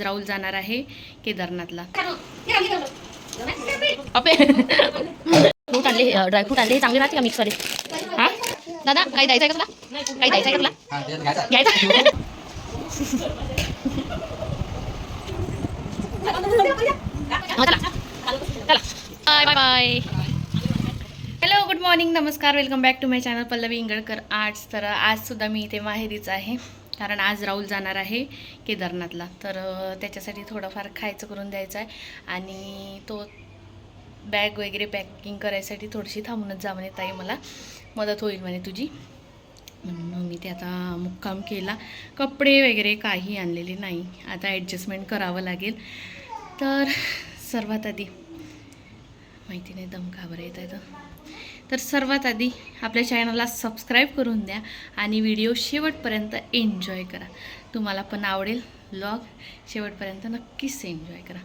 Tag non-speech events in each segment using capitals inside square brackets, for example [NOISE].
आज राहुल जाणार आहे केदारनाथला. अपे फ्रूट आणले ड्रायफ्रूट आणले चांगले राहते का मिक्स वाले? हा? दादा काही द्यायचं आहे का तुला? काही द्यायचं आहे का तुला? घ्यायचा. Bye bye hello good morning नमस्कार. Welcome back to my channel Pallavi Ingalkar arts तर आज सुद्धा मी इथे माहेरीच आहे. कारण आज राहुल जाणार आहे केदारनाथला. तर त्याच्यासाठी थोडंफार खायचं करून द्यायचं आहे. आणि तो बॅग वगैरे पॅकिंग करायसाठी थोडीशी थांबूनच जा म्हणे ताई मला. मदत होईल म्हणे तुझी. म्हणून मग मी ते आता मुक्काम केला. कपडे वगैरे काही आणलेले नाही. आता ॲडजस्टमेंट करावं लागेल. तर सर्वात आधी माहिती नाही दम का बरं येत आहे तर. तर सर्वात आधी आपल्या चॅनलला सबस्क्राईब करून द्या आणि व्हिडिओ शेवटपर्यंत एन्जॉय करा. तुम्हाला पण आवडेल ब्लॉग शेवटपर्यंत नक्कीच एन्जॉय करा.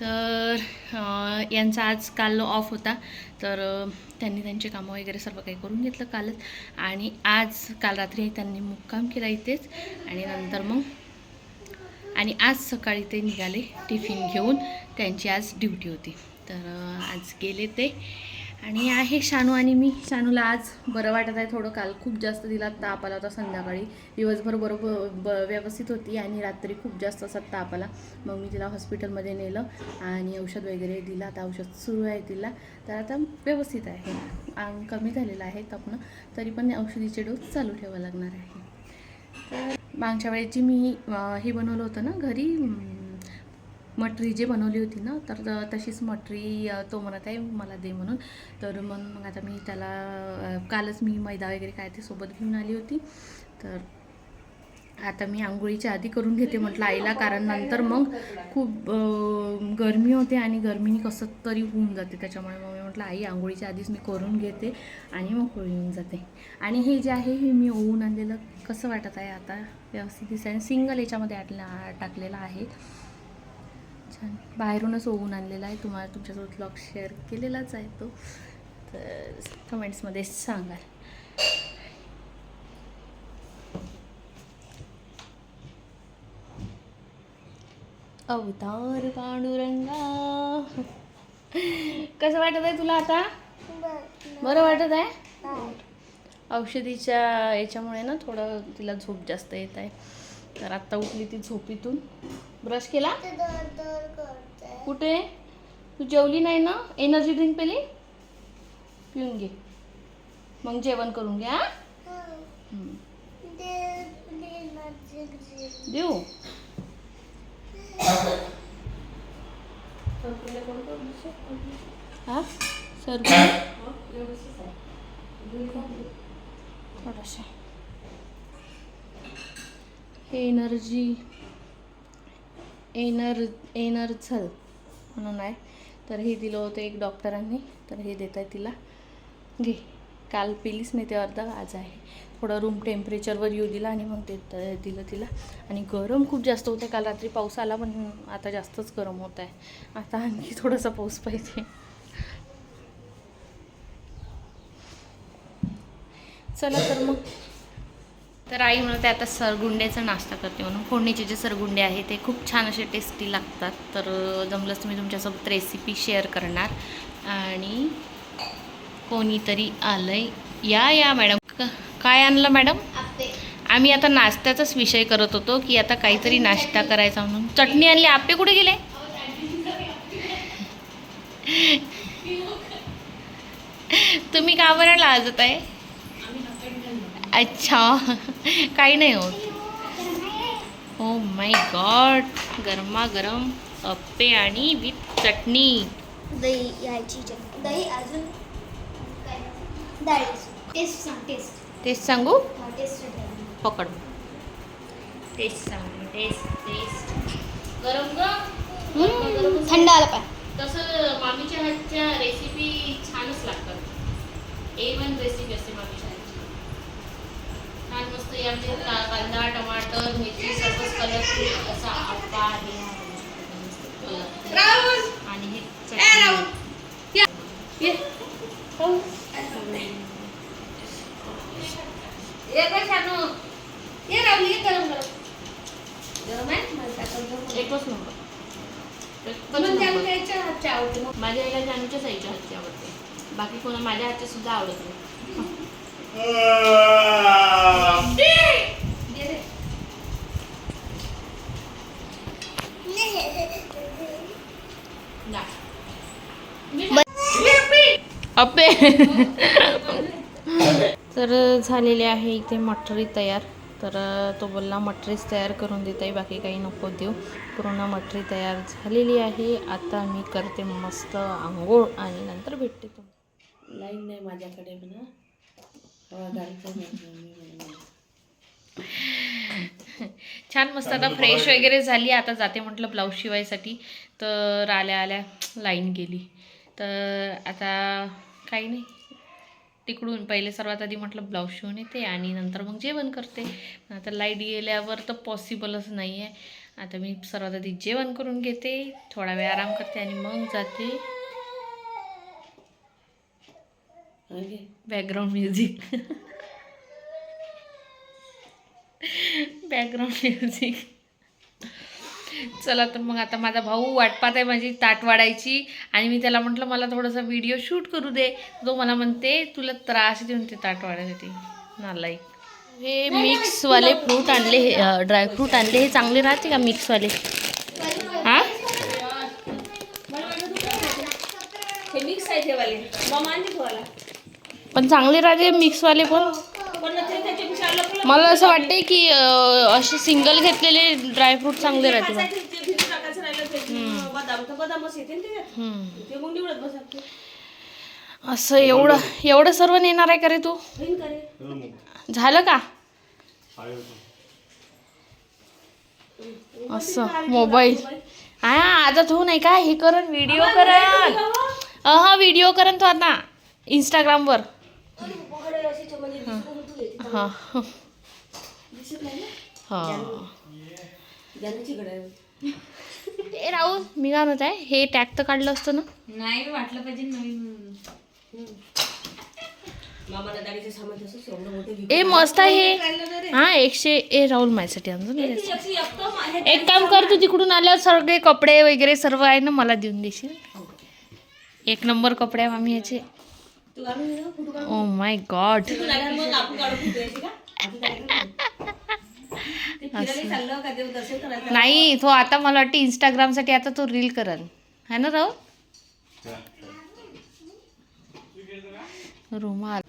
तर यांचा आज काल ऑफ होता. तर त्यांनी त्यांचे कामं वगैरे सर्व काही करून घेतलं कालच. आणि आज काल रात्री त्यांनी मुक्काम केला इथेच. आणि नंतर मग आणि आज सकाळी ते निघाले टिफिन घेऊन. त्यांची आज ड्युटी होती. तर आज गेले ते. आणि आहे शानू आणि मी. शानूला आज बरं वाटत आहे थोडं. काल खूप जास्त तिला ताप आला होता संध्याकाळी. दिवसभर बरोबर ब व्यवस्थित होती आणि रात्री खूप जास्त असा ताप आला. मग मी तिला हॉस्पिटलमध्ये नेलं आणि औषध वगैरे दिलं. आता औषध सुरू आहे तिला. तर आता व्यवस्थित आहे. अंग कमी झालेलं आहे तापणं. तरी पण औषधीचे डोस चालू ठेवावं लागणार आहे. तर मागच्या वेळेची मी हे बनवलं होतं ना घरी मटरी जे बनवली होती ना तर त- तशीच मटरी तो म्हणत आहे मला दे म्हणून. तर मग मग आता मी त्याला कालच मी मैदा वगैरे काय ते सोबत घेऊन आली होती. तर आता मी आंघोळीच्या आधी करून घेते म्हटलं आईला कारण नंतर मग खूप गरमी होते आणि गरमीने कसं तरी होऊन जाते. त्याच्यामुळे मग मी म्हटलं आई आंघोळीच्या आधीच मी करून घेते आणि मग होळी येऊन जाते. आणि हे जे आहे हे मी ओवून आणलेलं कसं वाटत आहे आता? व्यवस्थित दिसायला सिंगल याच्यामध्ये आटला टाकलेलं आहे. छान. बाहेरूनच ओवून आणलेला आहे. तुम्हाला तुमच्यासोबत ब्लॉग शेअर केलेलाच आहे तो. तर कमेंट्समध्ये सांगाल. अवतार पांडुरंगा. कसं वाटत आहे तुला आता? बरं वाटत आहे? औषधीच्या याच्यामुळे ना थोडं तिला झोप जास्त येत आहे. तर आत्ता उठली ती झोपीतून. ब्रश केला? कुठे? तू जेवली नाही ना? एनर्जी ड्रिंक पेली? पिऊन घे. मग जेवण करून घे हा? हम्म. देऊ? हा? सर थोडंसं हे एनर्जी एनर एनर्झल म्हणून आहे. तर हे दिलं होतं एक डॉक्टरांनी. तर हे देत आहे तिला. घे. काल पिलीच नाही ते अर्धा आज आहे. थोडं रूम टेम्परेचरवर येऊ दिला आणि मग ते दिलं तिला. आणि गरम खूप जास्त होतं काल रात्री पाऊस आला पण आता जास्तच गरम होत आहे आता आणखी थोडासा पाऊस पाहिजे. चला तर मग. तर आई म्हणते आता सरगुंड्याचा नाश्ता करते म्हणून. फोडणीचे जे सरगुंडे आहे ते खूप छान असे टेस्टी लागतात. तर जमलंच मी तुमच्यासोबत रेसिपी शेअर करणार. आणि कोणीतरी आलंय. या या मॅडम काय आणलं मॅडम आम्ही आता नाश्त्याचाच विषय करत होतो की आता काहीतरी नाश्ता करायचा म्हणून. चटणी आणली. आपे कुठे गेले? [LAUGHS] तुम्ही का बरं लाजत आहे अच्छा. काही नाही होत. हो माय गॉड गरमागरम अप्पे आणि विथ चटणी. दही यायची चटणी. दही अजून टेस्ट सांग टेस्ट तेच सांगू? टेस्ट पकड. टेस्ट सांगू टेस्ट टेस्ट गरम गरम थंड आला पाय. तसं मामीच्या हातच्या रेसिपी छानच लागतात. ए वन रेसिपी असते मस्त यामध्ये कांदा टमाटर मिरची सर्वच कलरफुल असा आप्पा आहे. हा. आणि हे एकच नंबर. माझ्या आईला जानूच्याच आईच्या हातची आवडते. बाकी कोणा माझ्या हातची सुद्धा आवडत नाही. अपे तर झालेले आहे इथे मटरी तयार. तर तो बोलला मटरीच तयार करून देत आहे बाकी काही नको देऊ. पूर्ण मटरी तयार झालेली आहे. आता मी करते मस्त आंघोळ आणि नंतर भेटते तुम्हाला. लाईन नाही माझ्याकडे म्हणा. छान मस्त आता फ्रेश वगैरे झाली. आता जाते म्हटलं ब्लाऊज शिवायसाठी. तर आल्या आल्या लाईन गेली. तर आता काही नाही. तिकडून पहिले सर्वात आधी म्हटलं ब्लाऊज शिवून येते आणि नंतर मग जेवण करते. आता लाइट गेल्यावर तर पॉसिबलच नाही आहे आता मी सर्वात आधी जेवण करून घेते. थोडा वेळ आराम करते आणि मग जाते. बॅकग्राऊंड म्युझिक बॅकग्राऊंड म्युझिक चला तर मग आता माझा भाऊ वाट पाहत आहे माझी ताट वाढायची आणि मी त्याला म्हटलं मला थोडासा व्हिडिओ शूट करू दे. तो मला म्हणते तुला त्रास देऊन ते ताट वाढायसाठी. नालायक हे मिक्सवाले फ्रूट आणले हे ड्रायफ्रूट आणले. हे चांगले राहते का मिक्सवाले हां? हे मिक्स आहे पण चांगले राहते मिक्सवाले पण. मला असं वाटते की असे सिंगल घेतलेले ड्रायफ्रूट चांगले राहते असं एवढं एवढं सर्व नेणार आहे का रे तू? झालं का? असं मोबाईल हा आता तू नाही का? हे करण व्हिडिओ करण. हा व्हिडिओ करण तू आता इंस्टाग्रामवर पकडे अशी चमली दिसून तू येते. हा. हा. ए राहुल मी काय म्हणत आहे. हे टॅग तर काढलं असतं ना? नाही वाटलं पाहिजे नवीन. ए मस्त आहे. हा एकशे ए राहुल माझ्यासाठी आणतो ना. घेतलं अशी एकदम आहे एक काम कर तू तिकडून आल्यावर सगळे कपडे वगैरे सर्व आहे ना मला देऊन देशील. एक नंबर कपडे आहे मामी याचे. ओ माय गॉड नाही तो आता मला वाटते इंस्टाग्रामसाठी आता तो रील करल. है ना राहुल? रुमाल.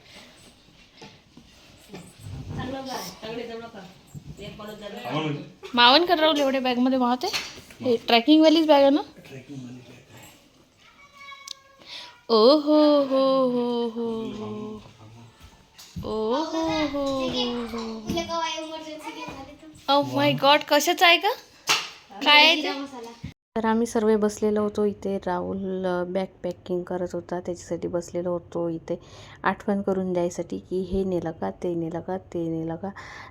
मावन कर. राहुल एवढ्या बॅगमध्ये मावते हे ट्रॅकिंगवालीच बॅग आहे ना? ओ हो हो हो हो हो. ओ हो हो हो तुला केव्हा emergency घेऊन आले तर? ओ माय गॉड कशाचं आहे का काय आहे ते? तर आम्ही सर्व बसलेलो होतो इथे. राहुल बॅग पॅकिंग करत होता. त्याच्यासाठी बसलेलो होतो इथे. आठवण करून द्यायसाठी की हे नेलं का ते नेलं का ते नेलं का?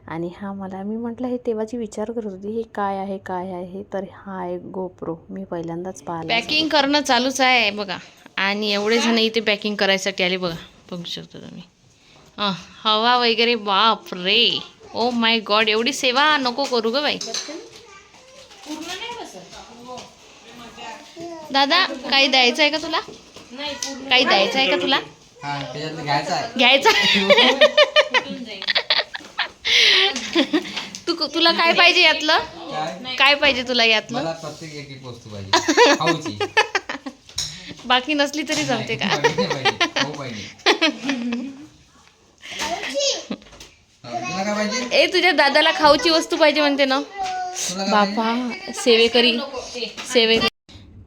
आणि हा मला मी म्हटलं हे तेव्हाची विचार करत होती. हे काय आहे काय आहे? तर हा आहे गोप्रो मी पहिल्यांदाच पाहिला. पॅकिंग करणं चालूच आहे बघा. आणि एवढे जण इथे पॅकिंग करायसाठी आले बघा. बघू शकता तुम्ही. हवा वगैरे बाप रे. ओ माय गॉड एवढी सेवा नको करू ग बाई. दादा काही द्यायचं आहे का तुला? काही द्यायचं आहे का तुला? घ्यायचं तू तुला काय पाहिजे यातलं? काय? पाहिजे तुला यातलं? प्रत्येक एक एक वस्तू पाहिजे. बाकी नसली तरी जमते का? हा, ए तुझ्या दादाला खाऊची वस्तू पाहिजे म्हणते ना? बापा सेवेकरी सेवेकरी.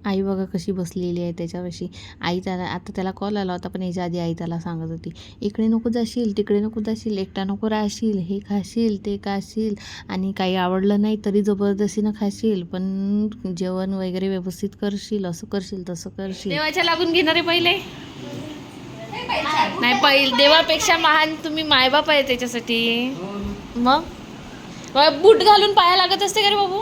आई बघा कशी बसलेली आहे त्याच्यापाशी. आई त्याला आता त्याला कॉल आला होता पण याच्या आधी आई त्याला सांगत होती इकडे नको जाशील तिकडे नको जाशील एकटा नको राहशील हे खाशील ते खाशील आणि काही आवडलं नाही तरी जबरदस्तीनं खाशील पण जेवण वगैरे व्यवस्थित करशील असं करशील तसं करशील. देवाच्या लागून घेणारे पहिले. नाही पहिले देवापेक्षा महान तुम्ही मायबाप आहे त्याच्यासाठी. मग? मग बूट घालून पाया लागत असते का रे बाबू?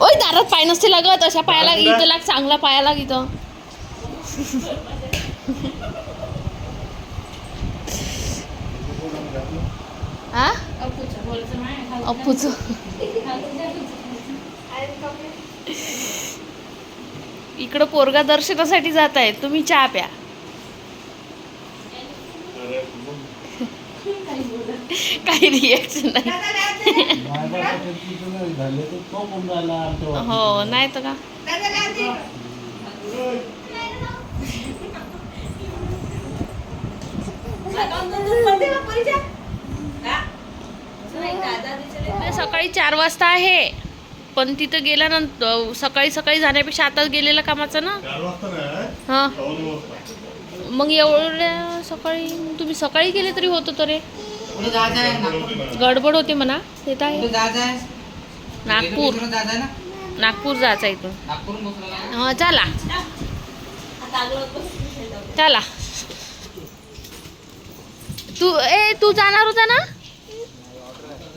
ओय दारात पाय नसते लागत अशा पायाला इथं लाग चांगला पायाला इथं. हा अप्पूच. इकडं पोरगा दर्शनासाठी जात आहे तुम्ही चहा प्या. काही रिएक्शन नाही. हो नाही तर का? सकाळी चार वाजता आहे. पण तिथं गेल्यानंतर सकाळी सकाळी जाण्यापेक्षा आताच गेलेलं कामाचं ना? हां. मग एवढ्या सकाळी तुम्ही सकाळी गेले तरी होतं रे. नागपूर गडबड होते म्हणा ते तर आहे? नागपूर. नागपूर जायचं इथून. हं, चला. चला. तू ए तू जाणार होता ना?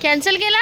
कॅन्सल केला?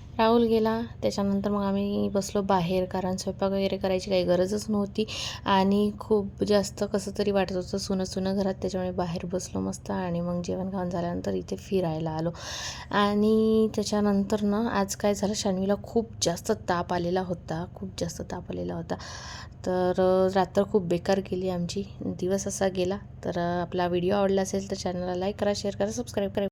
राहुल गेला. त्याच्यानंतर मग आम्ही बसलो बाहेर कारण स्वयंपाक वगैरे करायची काही गरजच नव्हती. आणि खूप जास्त कसं तरी वाटत होतं सुनं सुनं घरात. त्याच्यामुळे बाहेर बसलो मस्त आणि मग जेवण खाऊन झाल्यानंतर इथे फिरायला आलो. आणि त्याच्यानंतर ना आज काय झालं शानवीला खूप जास्त ताप आलेला होता. खूप जास्त ताप आलेला होता. तर रात्र खूप बेकार गेली आमची. दिवस असा गेला. तर आपला व्हिडिओ आवडला असेल तर चॅनलला लाईक करा शेअर करा सबस्क्राईब करा.